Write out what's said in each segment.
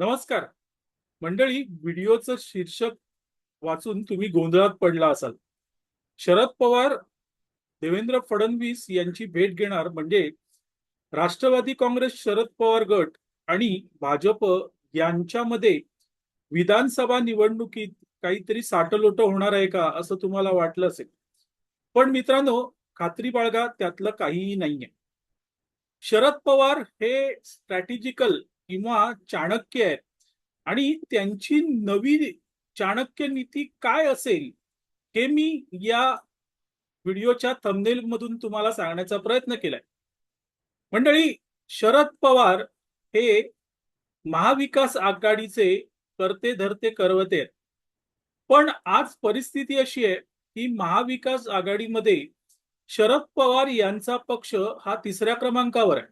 नमस्कार. मंडळी व्हिडिओचं शीर्षक वाचून तुम्ही गोंधळात पडला असाल. शरद पवार देवेंद्र फडणवीस यांची भेट घेणार म्हणजे राष्ट्रवादी काँग्रेस शरद पवार गट आणि भाजप यांच्यामध्ये विधानसभा निवडणुकीत काहीतरी साटलोट होणार आहे का असं तुम्हाला वाटलं असेल. पण मित्रांनो खात्री बाळगा त्यातलं काहीही नाहीये. शरद पवार हे स्ट्रॅटेजिकल किंवा चाणक्य आहेत. आणि त्यांची नवी चाणक्य नीती काय असेल हे मी या व्हिडिओच्या थंबनेल मधून तुम्हाला सांगण्याचा प्रयत्न केलाय. मंडळी शरद पवार हे महाविकास आघाडीचे करते धरते करवते आहेत. पण आज परिस्थिती अशी आहे की महाविकास आघाडीमध्ये शरद पवार यांचा पक्ष हा तिसऱ्या क्रमांकावर आहे.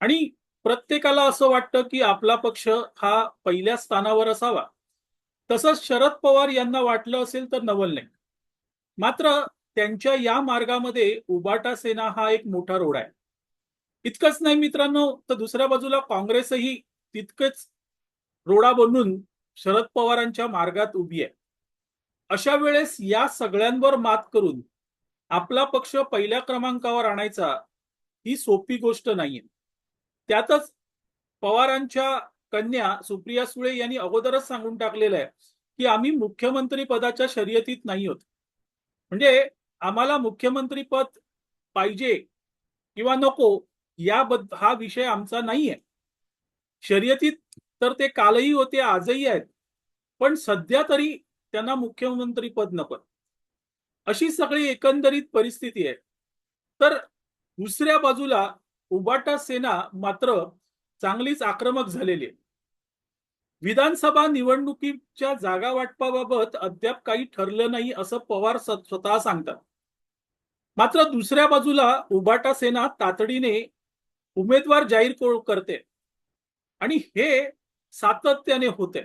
आणि प्रत्येकाला असं वाटतं की आपला पक्ष हा पहिल्या स्थानावर असावा. तसंच शरद पवार यांना वाटलं असेल तर नवल नाही. मात्र त्यांच्या या मार्गामध्ये उबाटा सेना हा एक मोठा रोड आहे. इतकंच नाही मित्रांनो तर दुसऱ्या बाजूला काँग्रेसही तितकेच रोडा बनून शरद पवारांच्या मार्गात उभी आहे. अशा वेळेस या सगळ्यांवर मात करून आपला पक्ष पहिल्या क्रमांकावर आणायचा ही सोपी गोष्ट नाहीये. त्यातच पवारांच्या कन्या सुप्रिया सुळे यांनी अगोदरच सांगून टाकलेलं आहे की आम्ही मुख्यमंत्री पदाच्या शर्यतीत नाही होत म्हणजे आम्हाला मुख्यमंत्री पद पाहिजे किंवा नको याबद्दल हा विषय आमचा नाहीये शर्यतीत तर ते कालही होते आजही आहेत पण सध्या तरी त्यांना मुख्यमंत्री पद नको. अशी सगळी एकंदरीत परिस्थिती आहे. तर दुसऱ्या बाजूला उबाटा सेना मात्र चांगलीच आक्रमक झालेली आहे. विधानसभा निवडणुकीच्या जागा वाटपाबाबत अद्याप काही ठरलं नाही असं पवार स्वतः सांगतात. मात्र दुसऱ्या बाजूला उबाटा सेना तातडीने उमेदवार जाहीर करते आणि हे सातत्याने होते.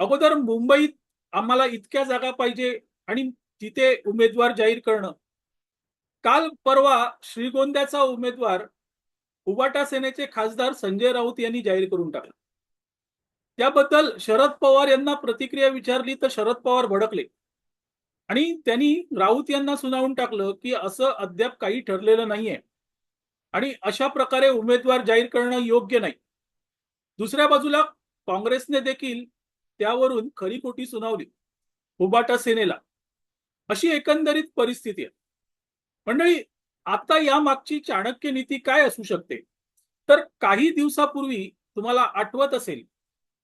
अगोदर मुंबईत आम्हाला इतक्या जागा पाहिजे आणि तिथे उमेदवार जाहीर करणं काल परवा श्रीगोंद्याचा उमेदवार उबाटा सेनेचे खासदार संजय राऊत यांनी जाहीर करून टाकला. त्याबद्दल शरद पवार यांना प्रतिक्रिया विचारली तर शरद पवार भडकले. आणि त्यांनी राऊत यांना सुनावून टाकलं की असं अद्याप काही ठरलेलं नाहीये. आणि अशा प्रकारे उमेदवार जाहीर करणं योग्य नाही. दुसऱ्या बाजूला काँग्रेसने देखील त्यावरून खरीपोटी सुनावली. उबाटा सेनेला. अशी एकंदरीत परिस्थिती आहे. मंडळी आता या मागची चाणक्य नीती काय असू शकते? तर काही दिवसापूर्वी तुम्हाला आठवत असेल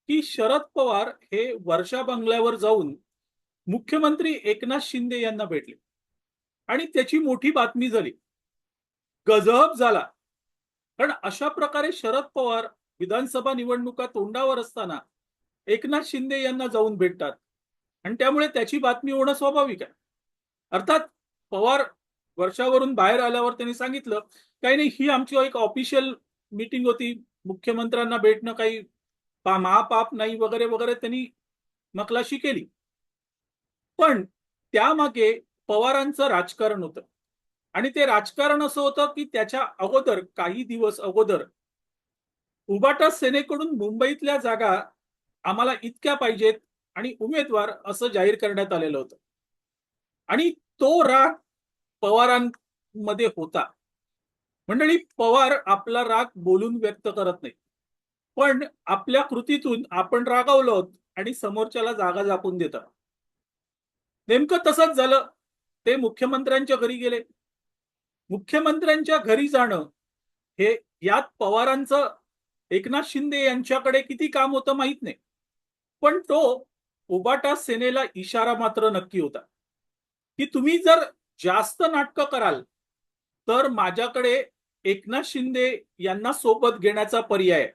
की शरद पवार हे वर्षा बंगल्यावर जाऊन मुख्यमंत्री एकनाथ शिंदे यांना भेटले. आणि त्याची मोठी बातमी झाली. गजब झाला. कारण अशा प्रकारे शरद पवार विधानसभा निवडणुका तोंडावर असताना एकनाथ शिंदे यांना जाऊन भेटतात. आणि त्यामुळे त्याची बातमी होणं स्वाभाविक आहे. अर्थात पवार वर्षावरून बाहेर आल्यावर त्यांनी सांगितलं काही नाही ही आमची एक ऑफिशियल मीटिंग होती. मुख्यमंत्र्यांना भेटणं काही महापाप नाही वगैरे वगैरे त्यांनी नकलाशी केली. पण त्यामागे पवारांचं राजकारण होतं. आणि ते राजकारण असं होतं की त्याच्या अगोदर काही दिवस अगोदर उबाटा सेनेकडून मुंबईतल्या जागा आम्हाला इतक्या पाहिजेत आणि उमेदवार असं जाहीर करण्यात आलेलं होतं. आणि तो राग पवारांमध्ये होता. मंडळी पवार आपला राग बोलून व्यक्त करत नाही पण आपल्या कृतीतून आपण रागावलो आहोत आणि समोरच्याला जागा झाकून देतात. नेमकं तसंच झालं. ते मुख्यमंत्र्यांच्या घरी गेले. मुख्यमंत्र्यांच्या घरी जाणं हे यात पवारांचं एकनाथ शिंदे यांच्याकडे किती काम होतं माहीत नाही. पण तो उबाटा सेनेला इशारा मात्र नक्की होता. की तुम्ही जर जास्त नाटकं कराल तर माझ्याकडे एकनाथ शिंदे यांना सोबत घेण्याचा पर्याय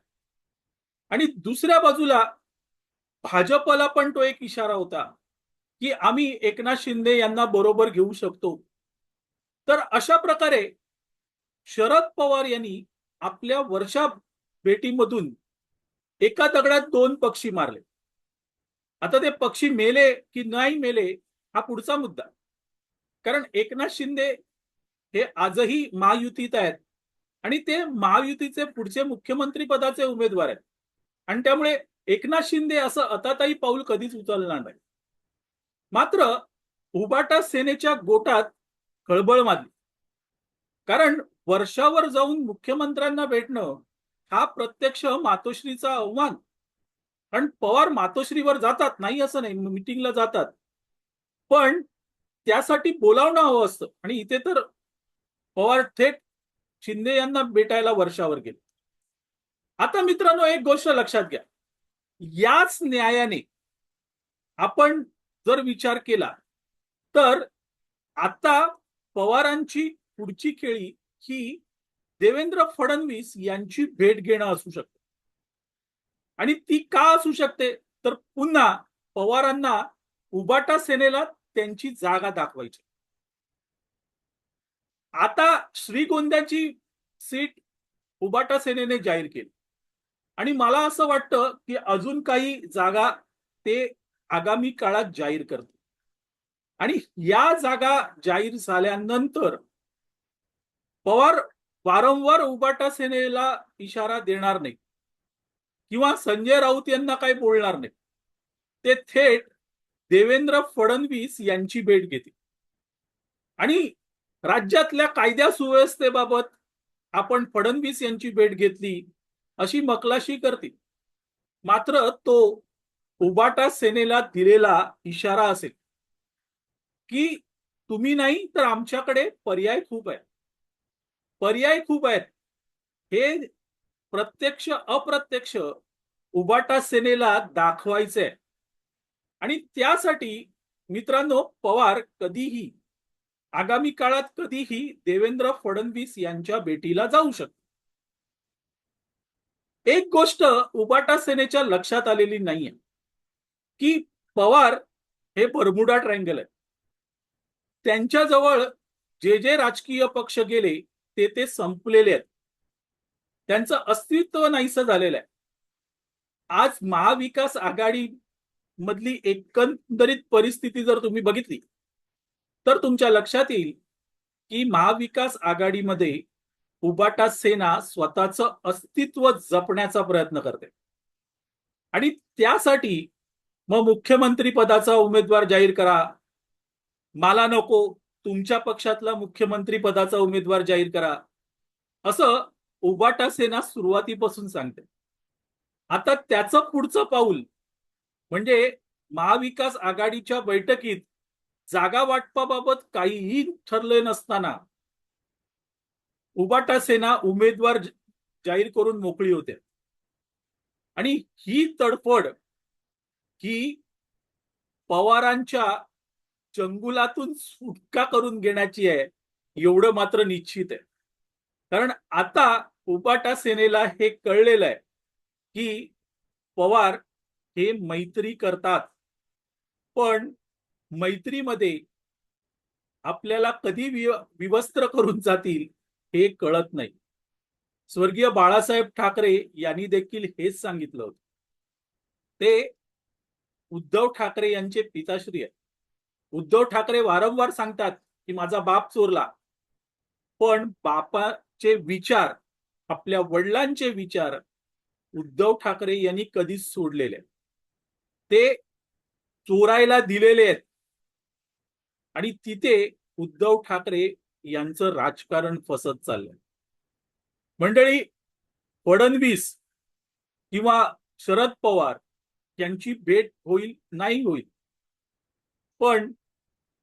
आणि दुसऱ्या बाजूला भाजपला पण तो एक इशारा होता की आम्ही एकनाथ शिंदे यांना बरोबर घेऊ शकतो. तर अशा प्रकारे शरद पवार यांनी आपल्या वर्षा भेटीमधून एका दगडात दोन पक्षी मारले. आता ते पक्षी मेले की नाही मेले हा पुढचा मुद्दा. कारण एकनाथ शिंदे हे आजही महायुतीत आहेत. आणि ते महायुतीचे पुढचे मुख्यमंत्री पदाचे उमेदवार आहेत. आणि त्यामुळे एकनाथ शिंदे असं अताताई पाऊल कधीच उचलणार नाही. मात्र उबाटा सेनेच्या गोटात खळबळ मारली कारण वर्षावर जाऊन मुख्यमंत्र्यांना भेटणं हा प्रत्यक्ष मातोश्रीचा अवमान कारण पवार मातोश्रीवर जातात नाही असं नाही मिटिंगला जातात. पण त्यासाठी बोलावणं हवं असतं. आणि इथे तर पवार थेट शिंदे यांना भेटायला वर्षावर गेले. आता मित्रांनो एक गोष्ट लक्षात घ्या. याच न्यायाने आपण जर विचार केला तर आता पवारांची पुढची खेळी ही देवेंद्र फडणवीस यांची भेट घेणं असू शकते. आणि ती का असू शकते? तर पुन्हा पवारांना उबाटा सेनेला त्यांची जागा दाखवायची. आता श्रीगोंद्याची सीट उबाटा सेनेने जाहीर केली. आणि मला असं वाटतं की अजून काही जागा ते आगामी काळात जाहीर करते आणि या जागा जाहीर झाल्यानंतर पवार वारंवार उबाटा सेनेला इशारा देणार नाही किंवा संजय राऊत यांना काही बोलणार नाही ते थेट देवेंद्र फडणवीस यांची भेट घेतील. आणि राज्यातल्या कायद्या सुव्यवस्थेबाबत आपण फडणवीस यांची भेट घेतली अशी मकलाशी करतील. मात्र तो उबाटा सेनेला दिलेला इशारा असेल की तुम्ही नाही तर आमच्याकडे पर्याय खूप आहेत. पर्याय खूप आहेत. हे प्रत्यक्ष अप्रत्यक्ष उबाटा सेनेला दाखवायचंय. आणि त्यासाठी मित्रांनो पवार कधीही आगामी काळात कधीही देवेंद्र फडणवीस यांच्या भेटीला जाऊ शकतो एक गोष्ट उबाटा सेनेच्या लक्षात आलेली नाहीये की पवार हे बरमुडा ट्रँगल आहे त्यांच्याजवळ जे जे राजकीय पक्ष गेले ते ते संपलेले आहेत. त्यांचं अस्तित्व नाहीसं झालेलं आहे. आज महाविकास आघाडी मधली एकंदरीत परिस्थिती जर तुम्ही बघितली तर तुमच्या लक्षात येईल की महाविकास आघाडीमध्ये उबाटा सेना स्वतःचं अस्तित्व जपण्याचा प्रयत्न करते. आणि त्यासाठी मग मुख्यमंत्री पदाचा उमेदवार जाहीर करा. मला नको तुमच्या पक्षातला मुख्यमंत्री पदाचा उमेदवार जाहीर करा. असं उबाटा सेना सुरुवातीपासून सांगते. आता त्याचं पुढचं पाऊल म्हणजे महाविकास आघाडीच्या बैठकीत जागा वाटपाबाबत काहीही ठरले नसताना उबाटा सेना उमेदवार जाहीर करून मोकळी होते आणि ही तडफड ही पवारांच्या चंगुलातून सुटका करून घेण्याची आहे एवढं मात्र निश्चित आहे. कारण आता उपाटा सेनेला हे कळलेलं आहे की पवार हे मैत्री करतात. पण मैत्रीमध्ये आपल्याला कधी विवस्त्र करून जातील हे कळत नाही. स्वर्गीय बाळासाहेब ठाकरे यांनी देखील हेच सांगितलं होतं. ते उद्धव ठाकरे यांचे पिताश्री आहेत. उद्धव ठाकरे वारंवार सांगतात की माझा बाप चोरला. पण बापाचे विचार आपल्या वडिलांचे विचार उद्धव ठाकरे यांनी कधीच सोडलेले ते चोरायला दिलेले आहेत. आणि तिथे उद्धव ठाकरे यांचं राजकारण फसत चाललंय. मंडळी फडणवीस किंवा शरद पवार यांची भेट होईल नाही होईल. पण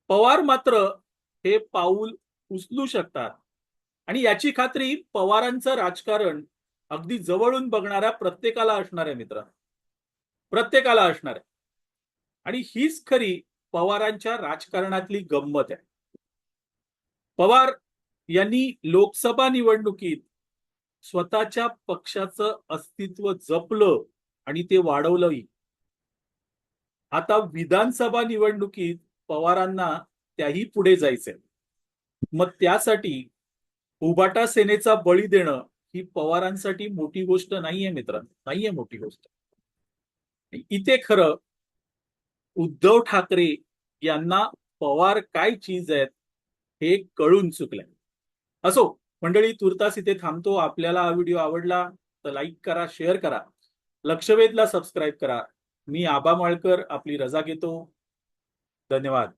पवार मात्र हे पाऊल उचलू शकतात. आणि याची खात्री पवारांचं राजकारण अगदी जवळून बघणाऱ्या प्रत्येकाला असणार आहे मित्र प्रत्येकाला असणार आहे. आणि हीच खरी पवारांच्या राजकारणातली गंमत आहे. पवार यांनी लोकसभा निवडणुकीत स्वतःच्या पक्षाचं अस्तित्व जपलं आणि ते वाढवलंही. आता विधानसभा निवडणुकीत पवारांना त्याही पुढे जायचंय मग त्यासाठी उबाटा सेनेचा बळी देणं ही पवारांसाठी मोठी गोष्ट नाहीये मित्रांनो. नाहीये मोठी गोष्ट. इथे खरं उद्धव ठाकरे यांना पवार काय चीज आहेत हे कळून चुकलंय. असो मंडळी तुर्तास इथे थांबतो. आपल्याला हा व्हिडिओ आवडला तर लाईक करा शेअर करा. लक्षवेधला सबस्क्राईब करा. मी आबा माळकर आपली रजा घेतो. धन्यवाद.